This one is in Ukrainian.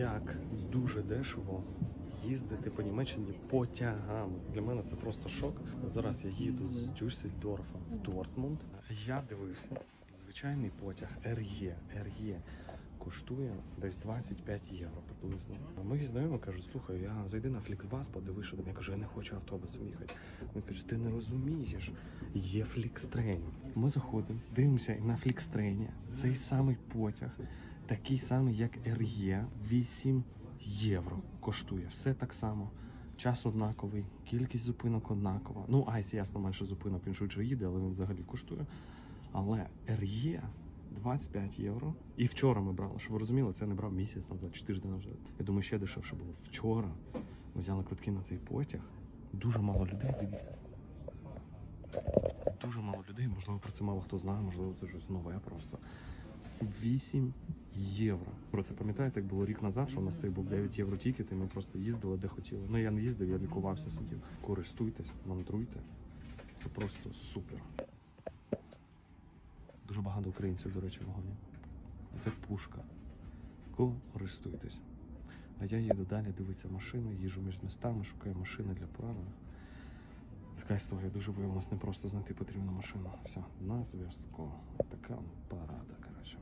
як дуже дешево їздити по Німеччині потягами. Для мене це просто шок. Зараз я їду з Дюссельдорфа в Дортмунд. Я дивився звичайний потяг РЄ. РЄ коштує десь 25 євро приблизно. Мої знайомі кажуть, слухай, я зайди на Фліксбас, подивись, що там. Я кажу, я не хочу автобусом їхати. Він каже, ти не розумієш, є Флікстрейн. Ми заходимо, дивимося на Флікстрейні цей самий потяг, такий самий, як РЄ, 8 євро коштує. Все так само. Час однаковий, кількість зупинок однакова. Ну, Айс, ясно, менше зупинок, він швидше їде, але він взагалі коштує. Але РЄ 25 євро. І вчора ми брали, щоб ви розуміли, це я не брав місяць назад чи тиждень назад. Я думаю, ще дешевше було. Вчора ми взяли квитки на цей потяг. Дуже мало людей, дивіться. Дуже мало людей, можливо, про це мало хто знає, можливо, це щось нове просто. 8 євро. Про це пам'ятаєте, як було рік назад, що у нас той був 9 євро тікет, і ми просто їздили де хотіли. Ну я не їздив, я лікувався, сидів. Користуйтесь, мандруйте. Це просто супер. Дуже багато українців, до речі, в вагоні. Це пушка. Користуйтесь. А я їду далі, дивитися машини, їжу між містами, шукаю машини для поранених. Така історія дуже виявилась не просто знайти потрібну машину. Все, на зв'язку. Така парада, коротше.